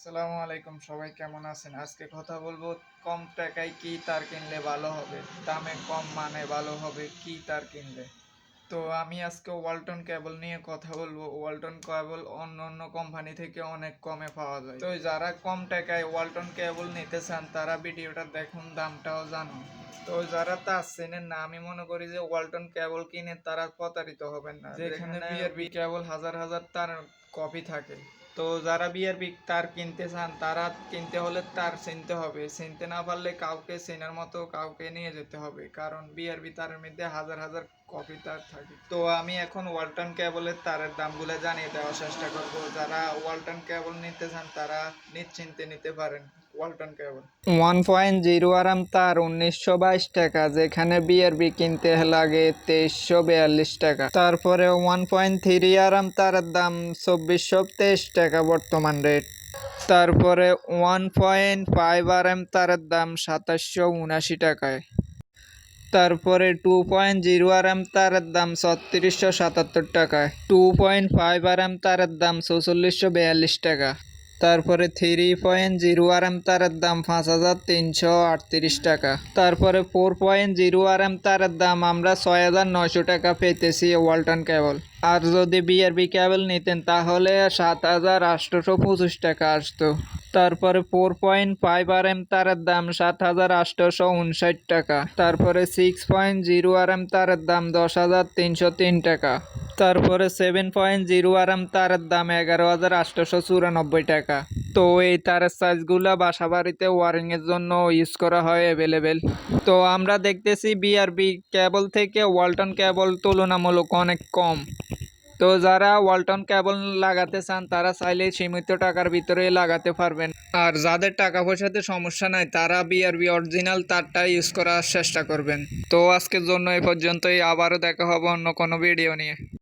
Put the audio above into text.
আসসালামু আলাইকুম সবাই কেমন আছেন? আজকে কথা বলব কম টাকায় কি তার কিনলে ভালো হবে? দামে কম মানে ভালো হবে কি তার কিনলে? তো আমি আজকে ওয়ালটন কেবল নিয়ে কথা বলব। ওয়ালটন কেবল অন্য অন্য কোম্পানি থেকে অনেক কমে পাওয়া যায়। তো যারা কম টাকায় ওয়ালটন কেবল নিতে চান তারা ভিডিওটা দেখুন দামটাও জানুন। তো যারা তা চেনেন না আমি মনে করি যে ওয়ালটন কেবল কিনে তারা প্রতারিত হবেন না। যেখানে বিআরবি কেবল হাজার হাজার তার কপি থাকে। তো যারা বিআরবি তার কিনতে চান, তারা কিনতে হলে তার চিনতে হবে। চিনতে না পারলে কাউকে চেনার মতো কাউকে নিয়ে যেতে হবে, কারণ বিআরবি তারের মধ্যে হাজার হাজার কপি তার থাকে। তো আমি এখন ওয়ালটন কেবলের তারের দামগুলো জানিয়ে দেওয়ার চেষ্টা করব। যারা ওয়ালটন কেবল নিতে চান, তারা নিশ্চিন্তে নিতে পারেন। ওয়ান পয়েন্ট জিরো আরাম তার উনিশশো বাইশ টাকা, যেখানে বিআরবি কিনতে লাগে তেইশশো বিয়াল্লিশ টাকা। তারপরে ওয়ান পয়েন্ট থ্রি আরাম তার দাম চব্বিশশো তেইশ টাকা বর্তমান রেট। তারপরে one point five R M তার দাম সাতাশশো উনাশি টাকায়। তারপরে two point zero R M তার দাম ছত্রিশশো সাতাত্তর টাকায়। Two point five R M তার দাম চৌচল্লিশশো বিয়াল্লিশ টাকা। তারপরে three point zero R M তারের দাম পাঁচ হাজার তিনশো আটত্রিশ টাকা। তারপরে four point zero R M তারের দাম আমরা ছয় হাজার নয়শো টাকা পেতেছি ওয়ালটন কেবল। আর যদি বিআরবি কেবল নিতেন তাহলে সাত হাজার আটশোশো পঁচিশ টাকা আসতো। তারপরে four point five R M তারের দাম সাত হাজার আটশোশো উনষাট টাকা। তারপরে six point zero R M তারের দাম দশ হাজার তিনশো তিন টাকা। তারপরে seven point zero R M তারের দাম এগারো হাজার আটশোশো চুরানব্বই টাকা। তো এই তারের সাইজগুলো বাসা বাড়িতে ওয়ারিংয়ের জন্য ইউজ করা হয় অ্যাভেলেবেল তো আমরা দেখতেছি বিআরবি কেবল থেকে ওয়ালটন কেবল তুলনামূলক অনেক কম। তো যারা ওয়ালটন কেবল লাগাতে চান, তারা চাইলে সীমিত টাকার ভিতরে লাগাতে পারবেন। আর যাদের টাকা পয়সাতে সমস্যা নাই, তারা বিআরবি অরিজিনাল তারটা ইউজ করার চেষ্টা করবেন। তো আজকের জন্য এই পর্যন্তই, আবারও দেখা হবে অন্য কোনো ভিডিও নিয়ে।